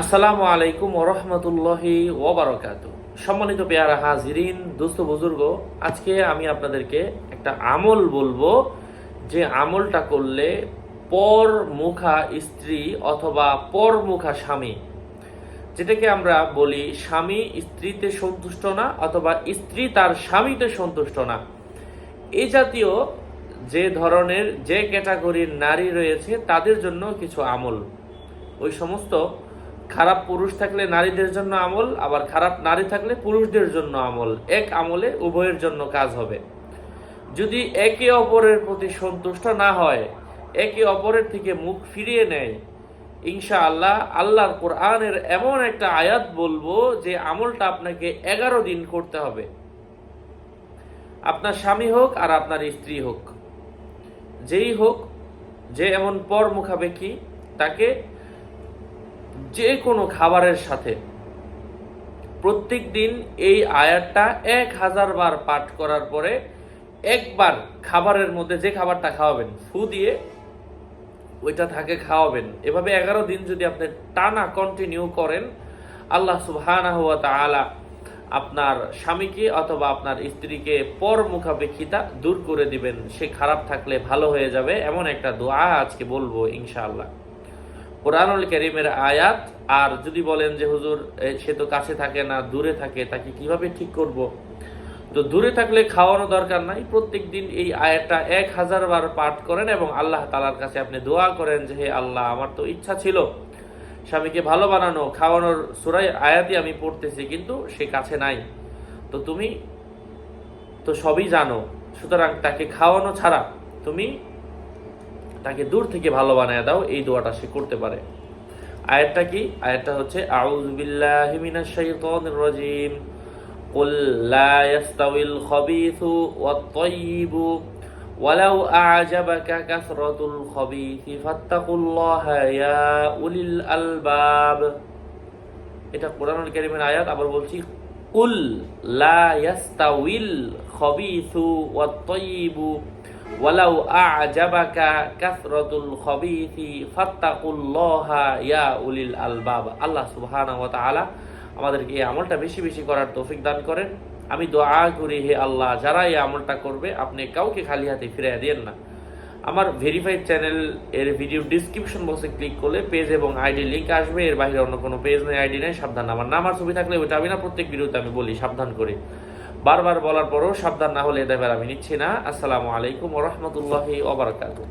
আসসালামু আলাইকুম ওরহমতুল্লাহি ওবরকাত সম্মানিত পেয়ারা হাজিরিন, দোস্ত বুজুর্গ, আজকে আমি আপনাদেরকে একটা আমল বলব যে আমলটা করলে পর মুখা স্ত্রী অথবা পর মুখা স্বামী, যেটাকে আমরা বলি স্বামী স্ত্রীতে সন্তুষ্ট না অথবা স্ত্রী তার স্বামীতে সন্তুষ্ট না। এই জাতীয় যে ধরনের যে ক্যাটাগরির নারী রয়েছে, তাদের জন্য কিছু আমল। ওই সমস্ত খারাপ পুরুষ থাকলে নারীদের জন্য আমল, আবার খারাপ নারী থাকলে পুরুষদের জন্য আমল। এক আমলে উভয়ের জন্য কাজ হবে। যদি একে অপরের প্রতি সন্তুষ্ট না হয়, একে অপরের থেকে মুখ ফিরিয়ে নেয় ইনশা আল্লাহ আল্লাহর কোরআনের এমন একটা আয়াত বলব যে আমলটা আপনাকে এগারো দিন করতে হবে। আপনার স্বামী হোক আর আপনার স্ত্রী হোক। যেই হোক, যে এমন পর মুখাপেক্ষী, তাকে যে কোনো খাবারের সাথে। প্রত্যেক দিন এই আয়াতটা এক হাজার বার পাঠ করার পরে একবার খাবারের মধ্যে যে খাবারটা খাওয়াবেন, ফু দিয়ে ওইটা থাকে খাওয়াবেন। এভাবে এগারো দিন যদি আপনি টানা কন্টিনিউ করেন, আল্লাহ সুবহানাহু ওয়া আপনার স্বামীকে অথবা আপনার স্ত্রীকে পর মুখাপেক্ষিতা দূর করে দিবেন। সে খারাপ থাকলে ভালো হয়ে যাবে, এমন একটা দোয়া আজকে বলব ইনশাআল্লাহ। কোরআনুল করিমের আয়াত, আর যদি বলেন যে হুজুর সে তো কাছে থাকে না, দূরে থাকে, তাকে কীভাবে ঠিক করব? তো দূরে থাকলে খাওয়ানো দরকার নাই। প্রত্যেক দিন এই আয়াতটা এক হাজার বার পাঠ করেন এবং আল্লাহ তালার কাছে আপনি দোয়া করেন যে, হে আল্লাহ, আমার তো ইচ্ছা ছিল স্বামীকে ভালো বানানো, খাওয়ানোর সুরাই আয়াতই আমি পড়তেছি, কিন্তু সে কাছে নাই। তো তুমি তো সবই জানো, সুতরাং তাকে খাওয়ানো ছাড়া তুমি তাকে দূর থেকে ভালো বানায় দাও এই দোয়াটা সে করতে পারে আয়াতটা কি আয়াতটা হচ্ছে আউযু বিল্লাহি মিনাশ শাইতানির রাজিম قل لا يستوي الخبيث والطيب ولو أعجبك كثرة الخبيث فاتقوا الله يا أولي الألباب এটা কোরআনুল কারীমের আয়াত আবার বলছি কুল লা ইয়াস্তাউইল খবিসু ওয়াত তাইয়িবু ওয়ালাউ আ'জাবাকা কাসরাতুল খবিসি ফাত্তাকুল্লাহা ইয়া উলিল আলবাব। আল্লাহ সুবহানাহু ওয়া আমাদেরকে এই আমলটা বেশি বেশি করার তৌফিক দান করেন। আমি দোয়া করি, হে আল্লাহ, যারা এই আমলটা করবে, আপনি কাউকে খালি হাতে ফিরিয়ে দিয়েন না। আমার ভেরিফাইড চ্যানেল এর ভিডিও ডিসক্রিপশন বক্সে ক্লিক করলে পেজ এবং আইডি লিংক আসবে। এর বাইরে অন্য কোনো পেজ নেই আইডি নেই, সাবধান। আমার নাম আর ছবি থাকলে ওইটা আমি না, প্রত্যেক ভিডিওতে আমি বলি, সাবধান করে। বারবার বলার পরও সাবধান না হলে এদের আমি নিচ্ছি না। আসসালামু আলাইকুম রহমতুল্লাহি ওবরাকাতুহ